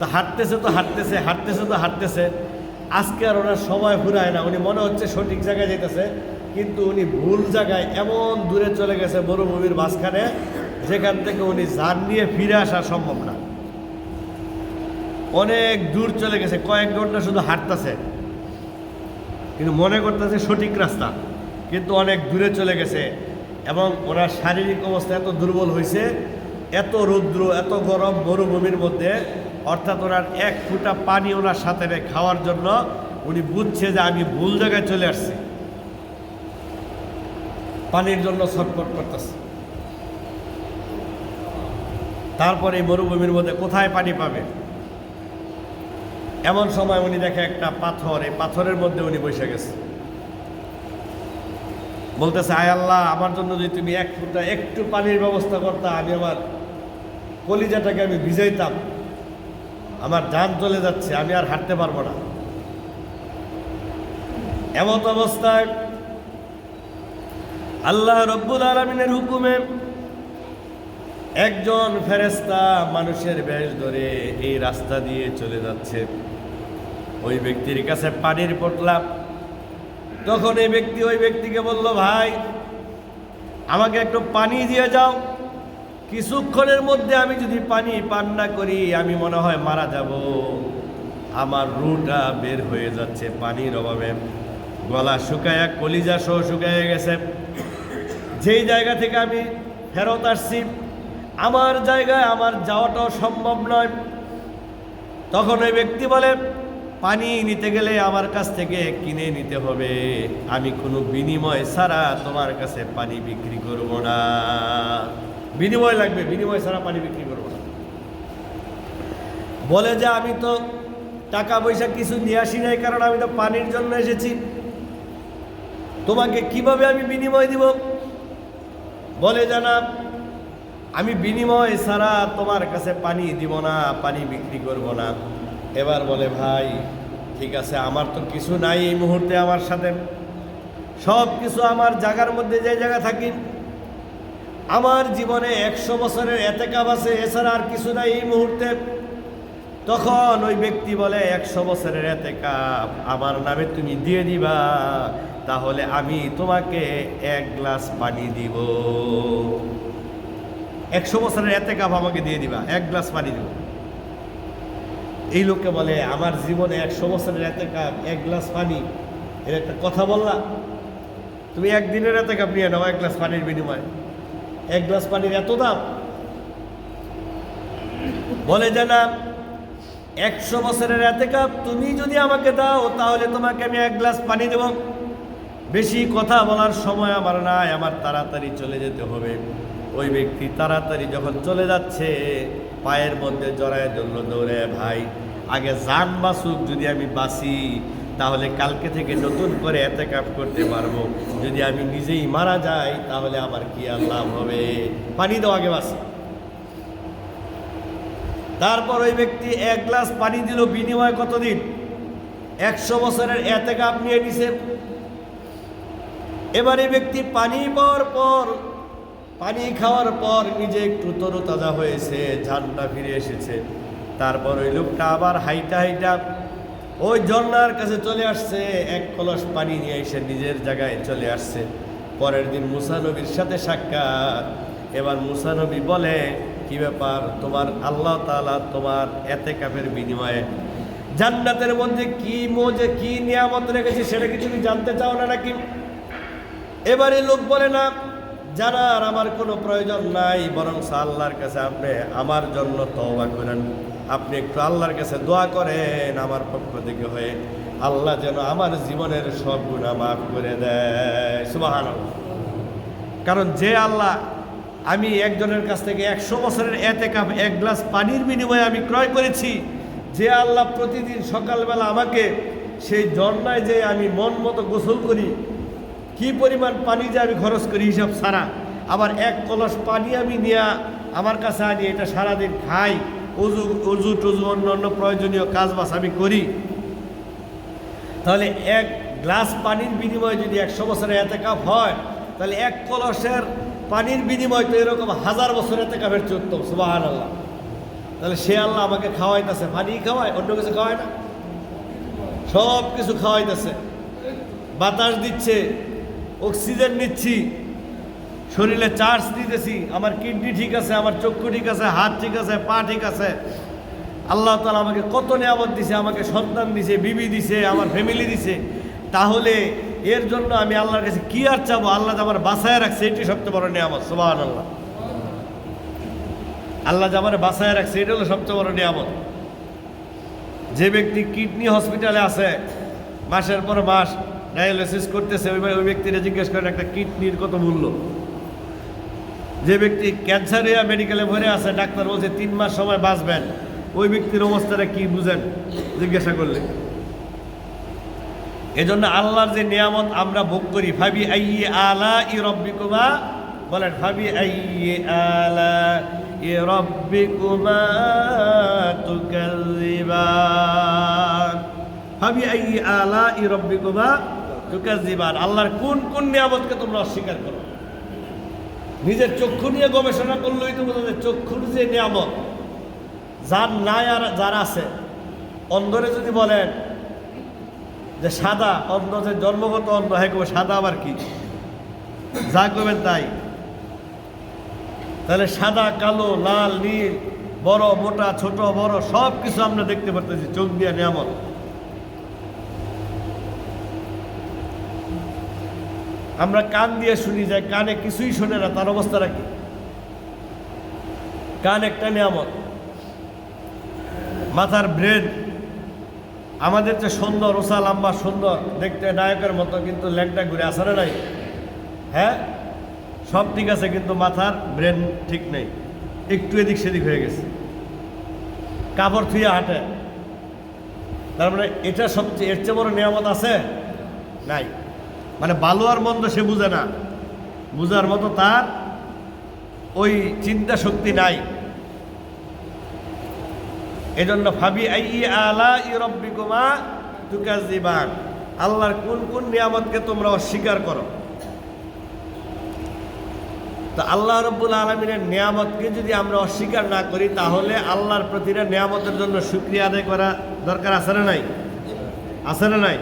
তো হাঁটতেছে তো হাঁটতেছে হাঁটতেছে তো হাঁটতেছে। আজকে আর ওনার সময় ফুরায় না। উনি মনে হচ্ছে সঠিক জায়গায় যেতেছে কিন্তু উনি ভুল জায়গায় এমন দূরে চলে গেছে মরুভূমির মাঝখানে, যেখান থেকে উনি যান নিয়ে ফিরে আসা সম্ভব না। অনেক দূর চলে গেছে, কয়েক ঘণ্টা শুধু হাঁটতেছে। কিন্তু মনে করতেছে সঠিক রাস্তা, কিন্তু অনেক দূরে চলে গেছে এবং ওনার শারীরিক অবস্থা এত দুর্বল হয়েছে এত রৌদ্র, এত গরম মরুভূমির মধ্যে অর্থাৎ ওনার এক ফুটা পানি ওনার সাথে খাওয়ার জন্য উনি বুঝছে যে আমি ভুল জায়গায় চলে আসছি। পানির জন্য ছটফট করতেছে। তারপরে এই মরুভূমির মধ্যে কোথায় পানি পাবে? এমন সময় উনি দেখে একটা পাথর, এই পাথরের মধ্যে উনি বসে গেছে। বলতেছে, আয় আল্লাহ, আমার জন্য যদি তুমি এক ফুটা একটু পানির ব্যবস্থা করতা, আমি আমার কলিজাটাকে আমি ভিজাইতাম। আমার যান চলে যাচ্ছে, আমি আর হাঁটতে পারব না। এমত অবস্থায় আল্লাহ রব্বুল আলমিনের হুকুমে একজন ফেরেস্তা মানুষের বেশ ধরে এই রাস্তা দিয়ে চলে যাচ্ছে। ওই ব্যক্তির কাছে পানির পটলা। তখন এই ব্যক্তি ওই ব্যক্তিকে বলল, ভাই, আমাকে একটু পানি দিয়ে যাও। কিছুক্ষণের মধ্যে আমি যদি পানি পান না করি, আমি মনে হয় মারা যাব। আমার রুটা বের হয়ে যাচ্ছে পানির অভাবে। গলা শুকায়া, কলিজা সহ শুকায় গেছে। যেই জায়গা থেকে আমি ফেরত আসছি, আমার জায়গায় আমার যাওয়াটাও সম্ভব নয়। তখন ওই ব্যক্তি বলে, পানি নিতে গেলে আমার কাছ থেকে কিনে নিতে হবে। আমি কোনো বিনিময় ছাড়া তোমার কাছে পানি বিক্রি করব না। বিনিময় লাগবে, বিনিময় ছাড়া পানি বিক্রি করব না। বলে যে আমি তো টাকা পয়সা কিছু নিয়ে আসি নাই, কারণ আমি তো পানির জন্য এসেছি। তোমাকে কীভাবে আমি বিনিময় দিব? বলে জানাব, আমি বিনিময় ছাড়া তোমার কাছে পানি দিব না, পানি বিক্রি করব না। এবার বলে, ভাই, ঠিক আছে, আমার তো কিছু নাই এই মুহূর্তে আমার সাথে। সব কিছু আমার জায়গার মধ্যে যে জায়গা থাকি আমার জীবনে একশো বছরের এতে কাপ আছে, এছাড়া আর কিছু নাই এই মুহূর্তে। তখন ওই ব্যক্তি বলে, একশো বছরের এতে কাপ আমার নামে তুমি দিয়ে দিবা, তাহলে আমি তোমাকে এক গ্লাস পানি দিব। একশো বছরের এতে কাপ আমাকে দিয়ে দিবা, এক গ্লাস পানি দিব। এই লোককে বলে, আমার জীবনে একশো বছরের এতে কাপ এক গ্লাস পানি। এর একটা কথা বললা, তুমি একদিনের এতে কাপ নিয়ে নাও, এক গ্লাস পানির বিনিময়ে। এক গ্লাস পানির এত দাম? বলে যে না একশো বছরের এতে কাপ তুমি যদি আমাকে দাও, তাহলে তোমাকে আমি এক গ্লাস পানি দেব। বেশি কথা বলার সময় আমার নাই, আমার তাড়াতাড়ি চলে যেতে হবে। ওই ব্যক্তি তাড়াতাড়ি যখন চলে যাচ্ছে, পায়ের মধ্যে জড়ায় ধরল, দৌড়ে ভাই, আগে জান বাসুক, যদি আমি বাসি তাহলে কালকে থেকে নতুন করে এতে কাপ করতে পারব। যদি আমি নিজেই মারা যাই, তাহলে আমার কি আর লাভ হবে? পানি দাও আগে বাসি। তারপর ওই ব্যক্তি এক গ্লাস পানি দিল বিনিময় কতদিন? একশো বছরের এতে কাপ নিয়ে নিছে। এবার এই ব্যক্তি পানি পাওয়ার পর, পানি খাওয়ার পর নিজে একটু তরুতাজা হয়েছে, ঝান্ডা ফিরে এসেছে। তারপর ওই লোকটা আবার হাইটা হাইটা ওই ঝর্ণার কাছে চলে আসছে, এক কলস পানি নিয়ে এসে নিজের জায়গায় চলে আসছে। পরের দিন মুসানবীর সাথে সাক্ষাৎ। এবার মুসানবী বলে, কি ব্যাপার? তোমার আল্লাহ তালা তোমার এতে কাপের বিনিময়ে জান্নাতের মধ্যে কি মোজে, কি নিয়ামত রেখেছে সেটা কি তুমি জানতে চাও না নাকি? এবারে লোক বলে, না, জানার আমার কোনো প্রয়োজন নাই, বরং আল্লাহর কাছে আপনি আমার জন্য তওবা করেন। আপনি একটু আল্লাহর কাছে দোয়া করেন আমার পক্ষ থেকে হয়ে। আল্লাহ যেন আমার জীবনের সব গুণা মাফ করে দেয়। সুবাহান কারণ যে আল্লাহ আমি একজনের কাছ থেকে একশো বছরের এতে কাপ, এক গ্লাস পানির বিনিময়ে আমি ক্রয় করেছি, যে আল্লাহ প্রতিদিন সকালবেলা আমাকে সেই ঝর্ণায় যে আমি মন মতো গোসল করি, কি পরিমাণ পানি যে আমি খরচ করি হিসাব সারা আবার এক কলস পানি আমি নিয়ে আমার কাছে আনি, এটা সারাদিন খাই। উজু উজু টুজু অন্য অন্য প্রয়োজনীয় কাজ বাস আমি করি। তাহলে এক গ্লাস পানির বিনিময়ে যদি একশো বছরের এতে কাপ হয়, তাহলে এক কলসের পানির বিনিময় তো এরকম হাজার বছর এতে কাপের চেয়ে উত্তম সুবাহান আল্লাহ তাহলে সে আল্লাহ আমাকে খাওয়াইতেছে, পানি খাওয়ায়, অন্য কিছু খাওয়ায় না? সব কিছু খাওয়াইতেছে। বাতাস দিচ্ছে, অক্সিজেন নিচ্ছি শরীরে চার্জ দিতেছি, আমার কিডনি ঠিক আছে, আমার চক্ষু ঠিক আছে, হাত ঠিক আছে, পা ঠিক আছে। আল্লাহ তালা আমাকে কত নিয়ামত দিছে, আমাকে সন্তান দিছে, বিবি দিছে, আমার ফ্যামিলি দিছে। তাহলে এর জন্য আমি আল্লাহর কাছে কি আর চাবো? আল্লাহ যে আমার বাসায় রাখছে, এটি সবচেয়ে বড় নিয়ামত। সুবাহ আল্লাহ আল্লাহ যে আমার বাসায় রাখছে, এটা হলো সবচেয়ে বড় নিয়ামত। যে ব্যক্তি কিডনি হসপিটালে আছে, মাসের পর মাস ডায়ালিসিস করতেছে, ওই ওই ব্যক্তিরা জিজ্ঞেস করেন, একটা কিডনির কত মূল্য? যে ব্যক্তি ক্যান্সারিয়া মেডিকেলে ভরে আছে, ডাক্তার বলছে, তিন মাস সময় বাঁচবেন। ওই ব্যক্তির অবস্থাটা কি বুঝেন? জিজ্ঞাসা করলে এজন্য আল্লাহর যে নিয়ামত আমরা ভোগ করি, ফাবি আইয়ে আলা ই রব্বিকুমা? বলেন ভাবি আইয়ে আলা ই রব্বিকুমা তুকাযিবান। ভাবি আইয়ে আলা ই রব্বিকুমা তুকাযিবান। আল্লাহর কোন কোন নিয়ামতকে তোমরা অস্বীকার করো? নিজের চক্ষু নিয়ে গবেষণা করলেই তো চক্ষুর যে নিয়ামত, যার নাই আর যার আছে। অন্ধরে যদি বলেন যে সাদা, অন্ধ যে জন্মগত অন্ধ হ্যাঁ কবে সাদা আবার কি? যা করবেন তাই। তাহলে সাদা, কালো, লাল, নীল, বড়, মোটা, ছোট, বড় সব কিছু আমরা দেখতে পারতেছি, চোখ দিয়ে নিয়ামত। আমরা কান দিয়ে শুনি যায় কানে কিছুই শোনে না, তার অবস্থাটা কি? কান একটা নিয়ামত। মাথার ব্রেন আমাদের যে সুন্দর ওসা লম্বা, সুন্দর, দেখতে নায়কের মতো, কিন্তু লেগটা ঘুরে আসারে নাই? হ্যাঁ? সব ঠিক আছে, কিন্তু মাথার ব্রেন ঠিক নেই। একটু এদিক সেদিক হয়ে গেছে। কাপড় থুয়ে হাঁটে। তার মানে এটা সবচেয়ে, এর চেয়ে বড় নিয়ামত আছে? নাই। মানে ভালো আর মন্দ সে বুঝে না। বুঝার মতো তার ওই চিন্তা শক্তি নাই। এজন্য ভাবি আই আলা ই রব্বিকুমা তুকাজিবান আল্লাহর কোন কোন নিয়ামতকে তোমরা অস্বীকার করো? তো আল্লাহ রব্বুল আলমিনের নিয়ামতকে যদি আমরা অস্বীকার না করি, তাহলে আল্লাহর প্রতিটা নিয়ামতের জন্য শুক্রিয়া আদায় করা দরকার আছে না নাই? আছে না নাই?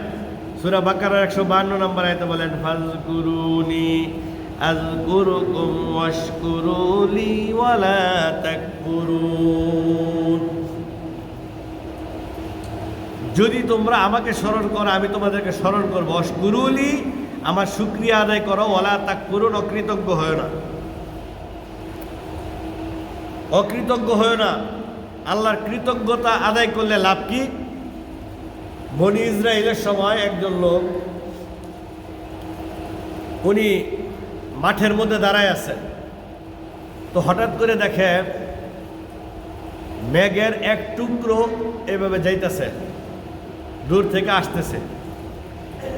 সুরা বাকার একশো বান্ন নম্বর আয়তে বলেন, ফাজকুরুনি, আজকুরুকুম ওয়াশকুরুলি ওয়ালা তাকফুরুন। যদি তোমরা আমাকে স্মরণ করো, আমি তোমাদেরকে স্মরণ করব। অস্কুরুলি আমার শুক্রিয়া আদায় করো ওলা তাক করুন অকৃতজ্ঞ হয় না। অকৃতজ্ঞ হয় না। আল্লাহর কৃতজ্ঞতা আদায় করলে লাভ কি? বনি ইসরায়েলের সময় একজন লোক, উনি মাঠের মধ্যে দাঁড়ায় আছে তো হঠাৎ করে দেখে মেঘের এক টুকরো এভাবে যাইতেছে, দূর থেকে আসতেছে।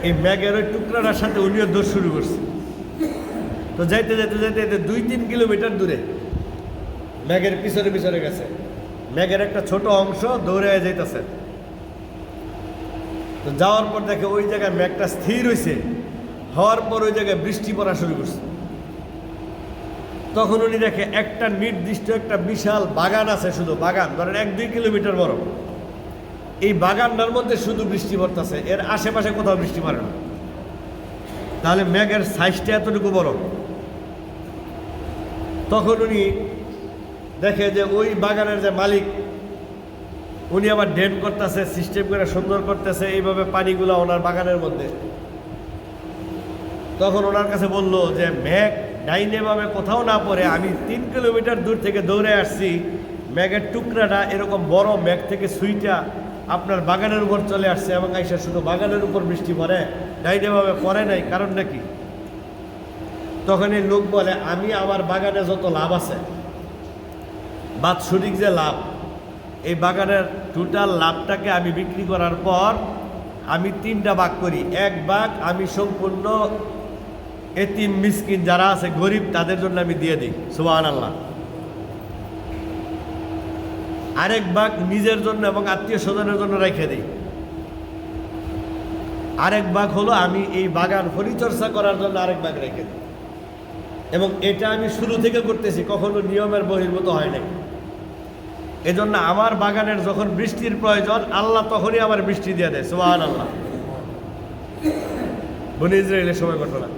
এই ম্যাগের ওই টুকরাটার সাথে উনিও দৌড় শুরু করছে। তো যাইতে যাইতে যাইতে যাইতে দুই তিন কিলোমিটার দূরে ম্যাগের পিছনে পিছনে গেছে। ম্যাগের একটা ছোট অংশ দৌড়ে যাইতেছে। তো যাওয়ার পর দেখে ওই জায়গায় ম্যাগটা স্থির হয়েছে হওয়ার পর ওই জায়গায় বৃষ্টি পড়া শুরু করছে। তখন উনি দেখে একটা নির্দিষ্ট একটা বিশাল বাগান আছে শুধু বাগান, ধরেন এক দুই কিলোমিটার বড়। এই বাগানটার মধ্যে শুধু বৃষ্টি পড়তেছে, এর আশেপাশে কোথাও বৃষ্টি পড়ে না। তাহলে মেঘের সাইজটা এতটুকু বড়। তখন উনি দেখে যে ওই বাগানের যে মালিক উনি আবার ড্রেন করতেছে সিস্টেম করে সুন্দর করতেছে, এইভাবে পানিগুলো ওনার বাগানের মধ্যে। তখন ওনার কাছে বলল যে, মেঘ ডাইনেভাবে কোথাও না পড়ে, আমি তিন কিলোমিটার দূর থেকে দৌড়ে আসছি। ম্যাগের টুকরাটা এরকম বড় ম্যাগ থেকে সুইটা আপনার বাগানের উপর চলে আসছে এবং আইসা শুধু বাগানের উপর বৃষ্টি পড়ে ডাইনেভাবে পড়ে নাই, কারণ নাকি? তখন এই লোক বলে, আমি আমার বাগানে যত লাভ আছে, বাৎসরিক যে লাভ এই বাগানের টোটাল লাভটাকে আমি বিক্রি করার পর আমি তিনটা ভাগ করি। এক ভাগ আমি সম্পূর্ণ এতিম, মিসকিন যারা আছে, গরিব, তাদের জন্য আমি দিয়ে দিই। সুবাহ আল্লাহ আরেক ভাগ নিজের জন্য এবং আত্মীয় স্বজনের জন্য রেখে দিই। আরেক ভাগ হলো আমি এই বাগান পরিচর্যা করার জন্য আরেক ভাগ রেখে দিই। এবং এটা আমি শুরু থেকে করতেছি, কখনো নিয়মের বহির্ভূত হয় নাই। এজন্য আমার বাগানের যখন বৃষ্টির প্রয়োজন, আল্লাহ তখনই আমার বৃষ্টি দিয়ে দেয় সুবাহান আল্লাহ বনি ইসরায়েলের সময় ঘটনা।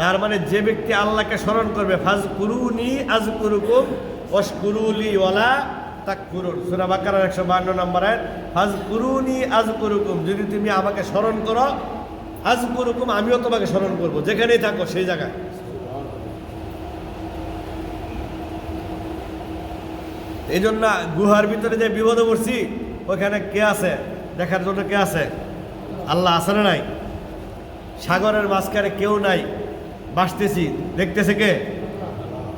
তার মানে যে ব্যক্তি আল্লাহকে স্মরণ করবে ফাজ কুরুনি আজ কুরুকুম অশকুরুলি ওয়ালা তাক কুরুন সুরা বাকার একশো বান্ন নম্বরের ফাজ কুরুনি আজ কুরুকুম যদি তুমি আমাকে স্মরণ করো আজ কুরুকুম আমিও তোমাকে স্মরণ করব, যেখানেই থাকো সেই জায়গায়। এই জন্য গুহার ভিতরে যে বিপদে পড়ছি, ওখানে কে আছে? দেখার জন্য কে আছে? আল্লাহ আছে না নাই? সাগরের মাঝখানে কেউ নাই। বাঁচতেছি। দেখতেছে কে?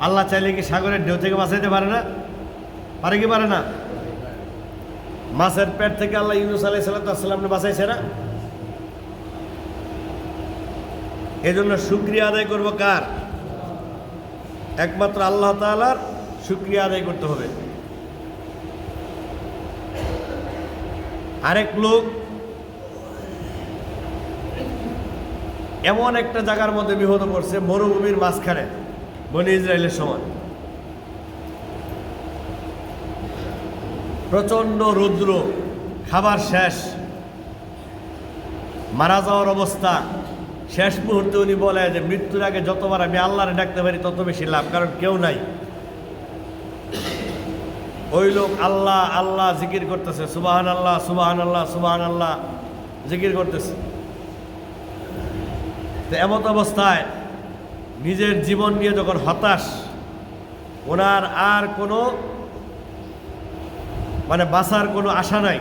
আল্লাহ চাইলে কি সাগরের ঢেউ থেকে বাঁচাইতে পারে না? পারে কি পারে না? মাছের পেট থেকে আল্লাহ ইউনুস আলাই সাল্লাম বাঁচাইছে না? এই জন্য শুক্রিয়া আদায় করব কার? একমাত্র আল্লাহ তালার শুক্রিয়া আদায় করতে হবে। আরেক লোক এমন একটা জায়গার মধ্যে বিপদ পড়ছে মরুভূমির মাঝখানে, বনি ইসরায়েলের সময় প্রচণ্ড রৌদ্র, খাবার শেষ, মারা যাওয়ার অবস্থা। শেষ মুহূর্তে উনি বলে যে, মৃত্যুর আগে যতবার আমি আল্লাহরে ডাকতে পারি, তত বেশি লাভ, কারণ কেউ নাই। ওই লোক আল্লাহ আল্লাহ জিকির করতেছে সুবাহান আল্লাহ সুবাহান আল্লাহ সুবাহান আল্লাহ জিকির করতেছে। তো এমত অবস্থায় নিজের জীবন নিয়ে যখন হতাশ, ওনার আর কোনো মানে বাঁচার কোনো আশা নাই।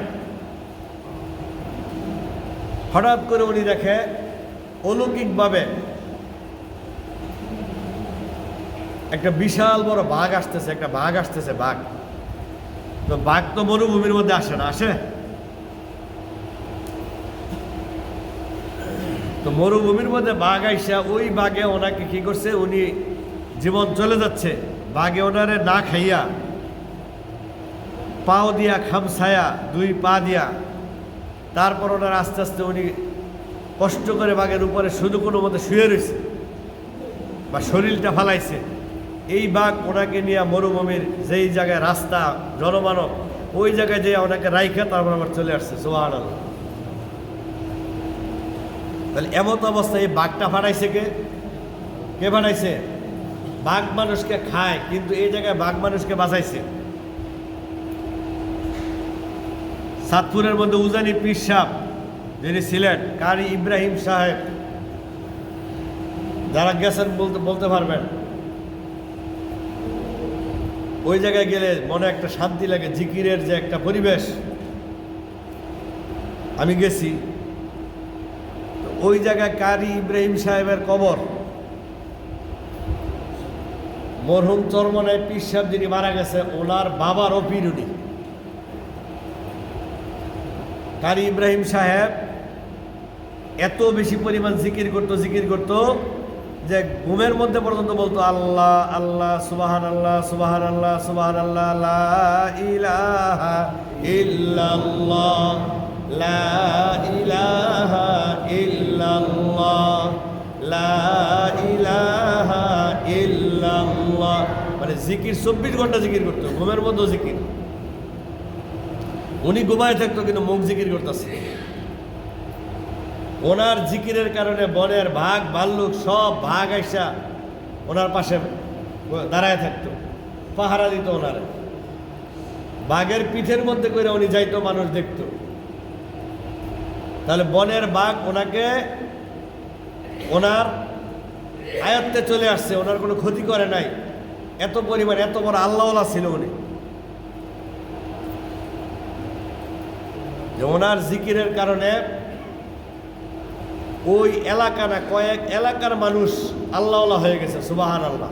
হঠাৎ করে উনি দেখে, অলৌকিকভাবে একটা বিশাল বড় বাঘ আসতেছে, একটা বাঘ আসতেছে, বাঘ। তো বাঘ তো মরুভূমির মধ্যে আসে না, আসে? তো মরুভূমির মধ্যে বাঘ আইসা, ওই বাঘে ওনাকে কি করছে? উনি জীবন চলে যাচ্ছে। বাঘে ওনারে না খাইয়া, পাও দিয়া খামছায়া, দুই পা দিয়া, তারপর ওনার আস্তে আস্তে উনি কষ্ট করে বাঘের উপরে শুধু কোনো মতে শুয়ে রয়েছে বা শরীরটা ফালাইছে। এই বাঘ ওনাকে নিয়ে মরুভূমির যেই জায়গায় রাস্তা, জনমানব, ওই জায়গায় যে ওনাকে রাইখে তারপর আবার চলে আসছে সোহান তাহলে এমত অবস্থায় এই বাঘটা ফাটাইছে কে? কে ফাটাইছে? বাঘ মানুষকে খায়, কিন্তু এই জায়গায় বাঘ মানুষকে বাঁচাইছে। সাতপুরের মধ্যে উজানি পীর সাহ যিনি ছিলেন, কারি ইব্রাহিম সাহেব, যারা গেছেন বলতে বলতে পারবেন। ওই জায়গায় গেলে মনে একটা শান্তি লাগে, জিকিরের যে একটা পরিবেশ। আমি গেছি। ওই জায়গায় কারি ইব্রাহিম সাহেবের কবর। মরহুম চরমনায় পীর সাহেব যিনি মারা গেছে, ওনার বাবার পীর উনি কারি ইব্রাহিম সাহেব এত বেশি পরিমাণ জিকির করতো জিকির করতো যে ঘুমের মধ্যে পর্যন্ত বলতো, আল্লাহ আল্লাহ সুবাহান আল্লাহ সুবাহান আল্লাহ সুবাহান আল্লাহ লা ইলাহা ইল্লাল্লাহ, লা ইলাহা ইল্লাল্লাহ, লা ইলাহা ইল্লাল্লাহ। মানে জিকির, চব্বিশ ঘণ্টা জিকির করতো, ঘুমের মধ্যেও জিকির। উনি ঘুমায় থাকতো, কিন্তু মুখ জিকির করতেছে। ওনার জিকিরের কারণে বনের ভাগ ভাল্লুক সব ভাগ আইসা ওনার পাশে দাঁড়ায় থাকতো, পাহারা দিত ওনারে। বাঘের পিঠের মধ্যে করে উনি যাইতো, মানুষ দেখতো। তাহলে বনের বাঘ ওনাকে ওনার আয়ত্তে চলে আসছে, ওনার কোনো ক্ষতি করে নাই। এত পরিমাণ, এত বড় আল্লাহওয়ালা ছিল উনি। যে ওনার জিকিরের কারণে ওই এলাকা না কয়েক এলাকার মানুষ আল্লাহওয়ালা হয়ে গেছে সুবাহান আল্লাহ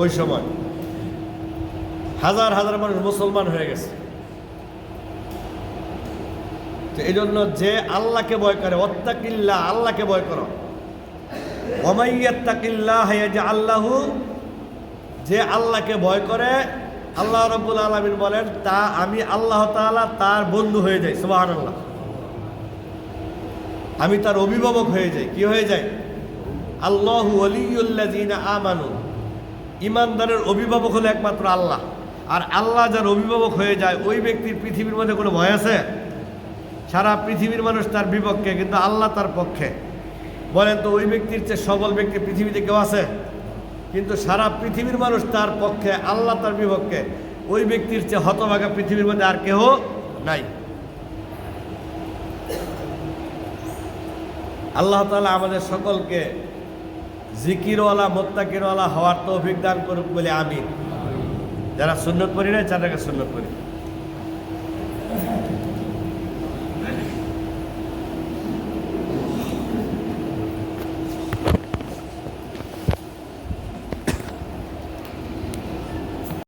ওই সময়। হাজার হাজার মানুষ মুসলমান হয়ে গেছে। তো এই জন্য যে আল্লাহকে ভয় করে অত্তাকিল্লা আল্লাহকে ভয় করো। অমাইয়াত্তাকিল্লাহ যে আল্লাহু যে আল্লাহকে ভয় করে, আল্লাহ রব্বুল আলমিন বলেন, তা আমি আল্লাহ তাআলা তার বন্ধু হয়ে যাই। সুবাহান আল্লাহ আমি তার অভিভাবক হয়ে যাই। কি হয়ে যায়? আল্লাহ আমানু। ইমানদারের অভিভাবক হলো একমাত্র আল্লাহ। আর আল্লাহ যার অভিভাবক হয়ে যায়, ওই ব্যক্তির পৃথিবীর মধ্যে কোনো ভয় আছে? সারা পৃথিবীর মানুষ তার বিপক্ষে, কিন্তু আল্লাহ তার পক্ষে। বলেন তো, ওই ব্যক্তির চেয়ে সবল ব্যক্তি পৃথিবীতে কেউ আছে? কিন্তু সারা পৃথিবীর মানুষ তার পক্ষে, আল্লাহ তার বিপক্ষে। ওই ব্যক্তির চেয়ে হতভাগা পৃথিবীর মধ্যে আর কেহ নাই। আল্লাহ তালা আমাদের সকলকে জিকিরওয়ালা, মোত্তাকিরওয়ালা হওয়ার তো অভিজ্ঞান করুক বলে আমি যারা সুন্নত পড়ি না চার সুন্নত পড়ি।